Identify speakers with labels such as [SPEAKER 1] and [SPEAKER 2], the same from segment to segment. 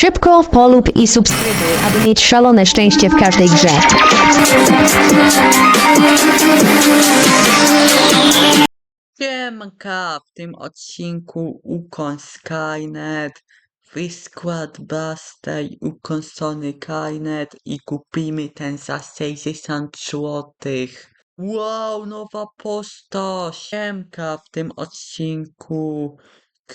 [SPEAKER 1] Szybko polub i subskrybuj, aby mieć szalone szczęście w każdej grze.
[SPEAKER 2] Siemka, w tym odcinku Ukon Skynet, wyskład Bastej, Ukon Sony Skynet i kupimy ten za 60 złotych. Wow, nowa postać! Siemka, w tym odcinku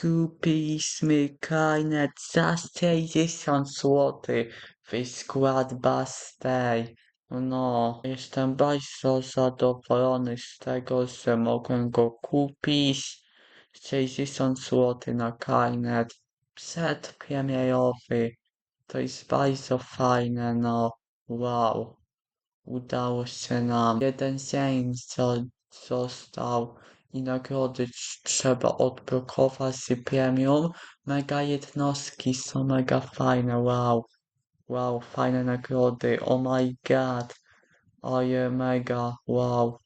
[SPEAKER 2] kupiliśmy Skynet za 60 złotych. Wyskład Bastej. No, jestem bardzo zadowolony z tego, że mogłem go kupić. 60 zł na Kainet. Przedpremierowy. To jest bardzo fajne, no. Wow. Udało się nam. Jeden dzień zo- został nagrody trz- trzeba odblokować z premium. Mega jednostki są mega fajne, wow. Wow, fajne nagrody, oh my god. Oje, mega, wow,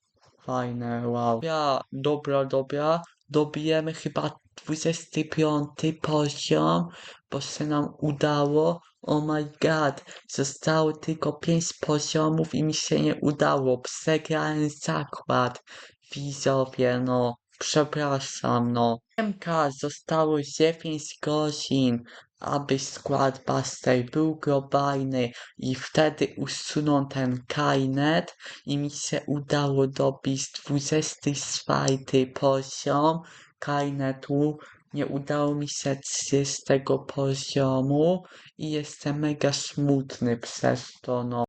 [SPEAKER 2] fajne, wow. Ja, dobra, dobra, dobijemy chyba 25 poziom, bo się nam udało. Oh my god, zostało tylko 5 poziomów i mi się nie udało. Przegrałem zakład. Widzowie, no, przepraszam, no. Siemka, zostało 9 godzin, aby skład Bastej był globalny i wtedy usunął ten kainet i mi się udało dobić 24 poziom kainetu. Nie udało mi się 30 poziomu i jestem mega smutny przez to, no.